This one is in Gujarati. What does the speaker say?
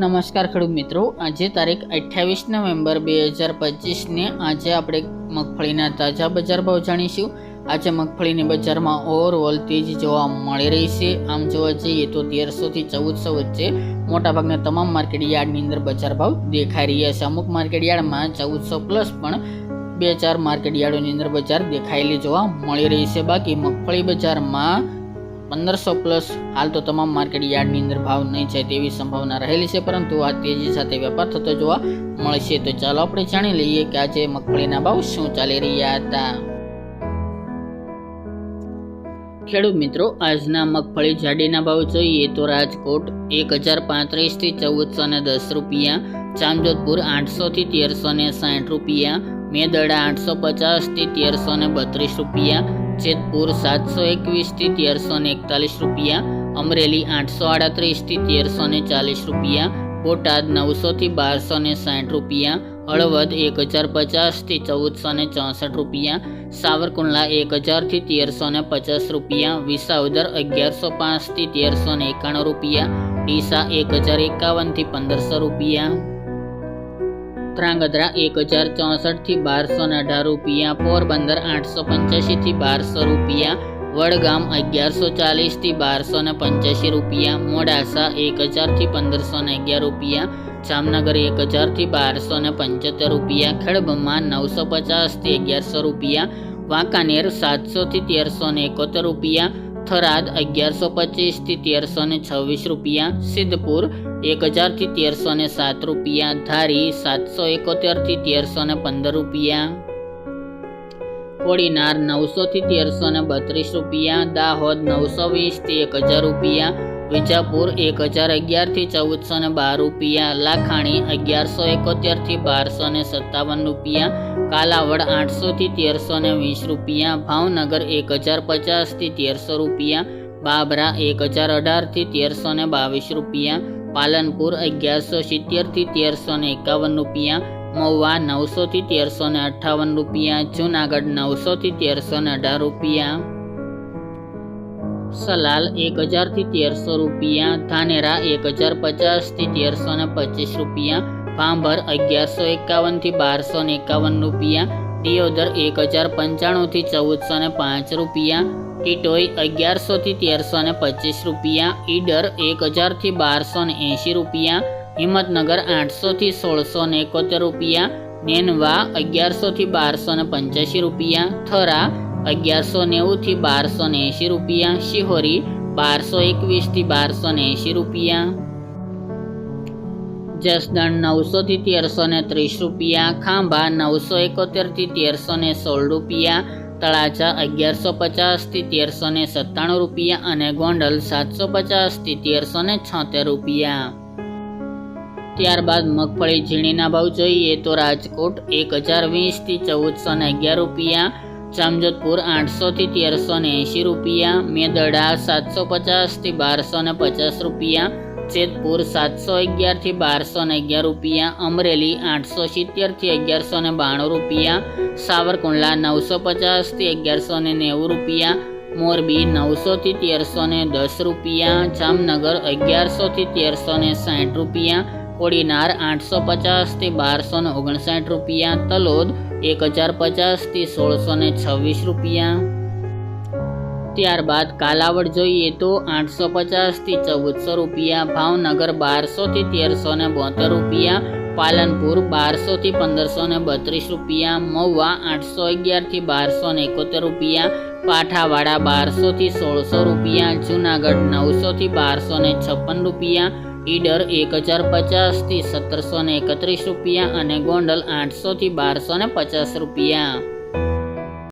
નમસ્કાર ખેડૂત મિત્રો. આજે તારીખ અઠ્યાવીસ નવેમ્બર બે હજાર પચીસને આજે આપણે મગફળીના તાજા બજાર ભાવ જાણીશું. આજે મગફળીની બજારમાં ઓવરઓલ તેજી જોવા મળી રહી છે. આમ જોવા જઈએ તો તેરસોથી ચૌદસો વચ્ચે મોટાભાગના તમામ માર્કેટ યાર્ડની અંદર બજાર ભાવ દેખાઈ રહ્યા છે. અમુક માર્કેટ યાર્ડમાં ચૌદસો પ્લસ પણ બે ચાર માર્કેટ યાર્ડોની અંદર બજાર દેખાયેલી જોવા મળી રહી છે. બાકી મગફળી બજારમાં પંદરસો પ્લસ હાલ તો તમામ માર્કેટ યાર્ડની અંદર ભાવ નહીં છે તેવી સંભાવના રહેલી છે, પરંતુ આ તેજી સાથે વેપાર થતો જોવા મળશે. તો ચાલો આપણે જાણી લઈએ કે આજે મગફળીના ભાવ શું ચાલી રહ્યા હતા. ખેડૂત મિત્રો, આજના મગફળી જાડીના ભાવ જોઈએ તો રાજકોટ એક હજાર પાંત્રીસથી ચૌદસો ને દસ રૂપિયા, જામજોધપુર આઠસોથી તેરસો ને સાઠ રૂપિયા, મેદડા આઠસો પચાસથી તેરસો ને બત્રીસ રૂપિયા જેતપુર સાતસો એકવીસથી તેરસો ને એકતાલીસ રૂપિયા, અમરેલી આઠસો આડત્રીસથી તેરસો ને ચાલીસ રૂપિયા, બોટાદ નવસોથી બારસો ને સાઠ રૂપિયા, હળવદ એક હજાર પચાસથી ચૌદસો ને ચોસઠ રૂપિયા, સાવરકુંડલા એક હજારથી તેરસો ને પચાસ રૂપિયા, વિસાવદર અગિયારસો પાંચથી તેરસો ને એકાણું રૂપિયા, ડીસા એક હજાર એકાવનથી પંદરસો રૂપિયા. ત્રાંગધ્રા એક હજાર ચોસઠથી બારસો ને અઢાર રૂપિયા, પોરબંદર આઠસો પંચ્યાસીથી બારસો રૂપિયા, વડગામ અગિયારસો ચાલીસથી બારસો ને પંચ્યાસી રૂપિયા, મોડાસા એક હજારથી પંદરસો ને અગિયાર રૂપિયા, જામનગર એક હજારથી બારસો ને પંચોતેર રૂપિયા ખેડબ્રહ્મા નવસો પચાસથી અગિયારસો રૂપિયા, વાંકાનેર સાતસોથી તેરસો ને એકોતેર રૂપિયા થરાદ અગિયારસો પચીસથી તેરસો ને છવ્વીસ રૂપિયા, સિદ્ધપુર એક હજારથી તેરસો ને સાત રૂપિયા, ધારી સાતસો એકોતેરથી તેરસો ને પંદર રૂપિયા. કોડીનાર નવસોથી તેરસો ને બત્રીસ રૂપિયા, દાહોદ નવસો વીસથી એક હજાર રૂપિયા વિજાપુર એક હજાર અગિયારથી ચૌદસો ને બાર રૂપિયા, લાખાણી અગિયારસો એકોતેરથી બારસો ને સત્તાવન રૂપિયા, કાલાવડ આઠસોથી તેરસો ને વીસ રૂપિયા, ભાવનગર એક હજાર પચાસથી તેરસો રૂપિયા, બાબરા એક હજાર અઢારથી તેરસો ને બાવીસ રૂપિયા, પાલનપુર અગિયારસો સિત્તેરથી તેરસો ને એકાવન રૂપિયા, મહુવા નવસોથી તેરસો ને અઠ્ઠાવન રૂપિયા, જુનાગઢ નવસોથી તેરસો ને અઢાર રૂપિયા. સલાલ એક હજારથી તેરસો રૂપિયા, ધાનેરા એક હજાર પચાસથી તેરસો ને પચીસ રૂપિયા, ભાંભર અગિયારસો એકાવનથી બારસો ને એકાવન રૂપિયા, દિયોદર એક હજાર પંચાણુંથી ચૌદસો ને પાંચ રૂપિયા, ટીટોઈ અગિયારસોથી તેરસો ને પચીસ રૂપિયા, ઈડર એક હજારથી બારસો ને એંશી રૂપિયા, હિંમતનગર આઠસોથી સોળસો ને એકોતેર રૂપિયા, નેનવા અગિયારસોથી બારસો ને પંચ્યાસી રૂપિયા, થરા અગિયારસો નેવુંથી બારસો ને એંશી રૂપિયા. શિહોરી, બારસો એકવીસથી બારસો ને એંશી રૂપિયા. જસદણ, નવસોથી તેરસો ને ત્રીસ રૂપિયા. ખાંભા, નવસો એકોતેરથી તેરસો ને સોળ રૂપિયા. તળાજા, અગિયારસો પચાસથી તેરસો ને સત્તાણું રૂપિયા અને ગોંડલ, સાતસો પચાસથી તેરસો ને છોતેર રૂપિયા. ત્યારબાદ મગફળી ઝીણીના ભાવ જોઈએ તો રાજકોટ એક હજાર વીસથી ચૌદસો ને અગિયાર રૂપિયા. જામજોધપુર આઠસોથી તેરસો ને એંશી રૂપિયા, મેદડા સાતસો પચાસથી બારસો ને પચાસ રૂપિયા, જેતપુર સાતસો અગિયારથી બારસો ને અગિયાર રૂપિયા, અમરેલી આઠસો સિત્તેરથી અગિયારસો ને બાણું રૂપિયા, સાવરકુંડલા નવસો પચાસથી અગિયારસો ને નેવું રૂપિયા, મોરબી નવસોથી તેરસો ને દસ રૂપિયા, જામનગર અગિયારસોથી તેરસો ને સાઠ રૂપિયા, કોડીનાર આઠસો પચાસથી બારસો ને ઓગણસાઠ રૂપિયા, તલોદ એક હજાર પચાસથી સોળસો ને છવ્વીસ રૂપિયા. ત્યારબાદ કાલાવડ જોઈએ તો આઠસો પચાસથી ચૌદસો રૂપિયા, ભાવનગર બારસોથી તેરસો ને બોતેર રૂપિયા, પાલનપુર બારસોથી પંદરસો ને બત્રીસ રૂપિયા, મહુવા આઠસો અગિયારથી બારસો ને એકોતેર રૂપિયા, પાઠાવાડા બારસોથી સોળસો રૂપિયા, જુનાગઢ નવસોથી બારસો ને છપ્પન રૂપિયા ઈડર એક હજાર પચાસથી સત્તરસો એકત્રીસ રૂપિયા અને ગોંડલ આઠસોથી બારસો પચાસ રૂપિયા.